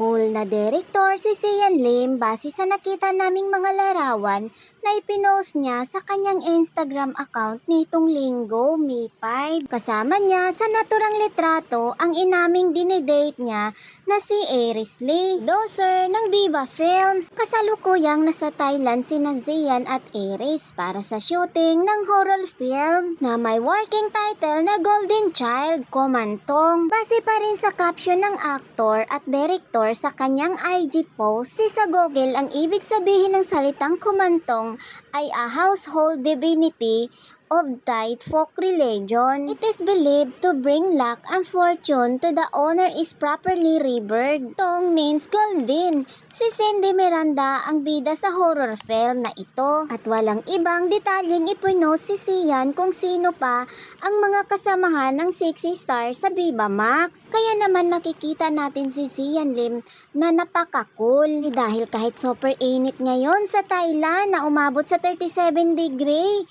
Cool na director si Sian Lim base sa nakita naming mga larawan na ipinost niya sa kanyang Instagram account nitong linggo, May 5. Kasama niya sa naturang litrato ang inaming dinedate niya na si Aris Lee, doser ng Viva Films. Kasalukuyang nasa Thailand si Zian at Aris para sa shooting ng horror film na may working title na Golden Child, Komantong. Base pa rin sa caption ng actor at director sa kanyang IG post, si sa Google ang ibig sabihin ng salitang kumantong ay a household divinity of Thai folk religion. It is believed to bring luck and fortune to the owner is properly rebirth. Tong means golden. Si Cindy Miranda ang bida sa horror film na ito at walang ibang detalyeng ipinost si Sian kung sino pa ang mga kasamahan ng sexy star sa Viva Max. Kaya naman makikita natin si Sian Lim na napaka-cool dahil kahit super init ngayon sa Thailand na umabot sa 37 degree,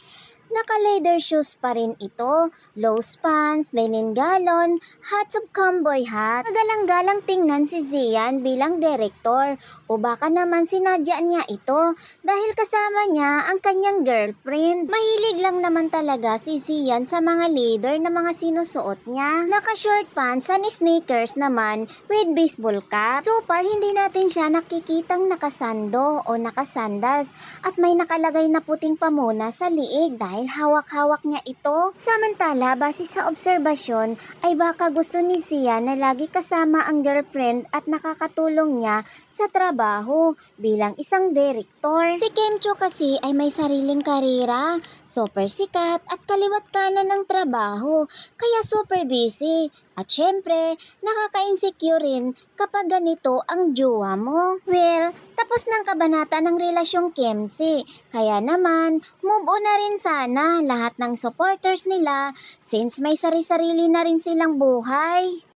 Naka-leather shoes pa rin ito, low pants, linen galon, hats of cowboy hat. Magalang-galang tingnan si Zian bilang director o baka naman sinadya niya ito dahil kasama niya ang kanyang girlfriend. Mahilig lang naman talaga si Zian sa mga leather na mga sinusuot niya. Naka-short pants and sneakers naman with baseball cap. So far, hindi natin siya nakikitang nakasando o nakasandals at may nakalagay na puting pamuna sa liig dahil hawak-hawak niya ito. Samantala, base sa obserbasyon, ay baka gusto ni Zia na lagi kasama ang girlfriend at nakakatulong niya sa trabaho bilang isang direktor. Si Kim Cho kasi ay may sariling karera, super sikat at kaliwat kanan ng trabaho, kaya super busy. At syempre, nakaka-insecure rin kapag ganito ang jowa mo. Well, tapos ng kabanata ng relasyong Kemsi. Kaya naman, move on na rin sana lahat ng supporters nila since may sari-sarili na rin silang buhay.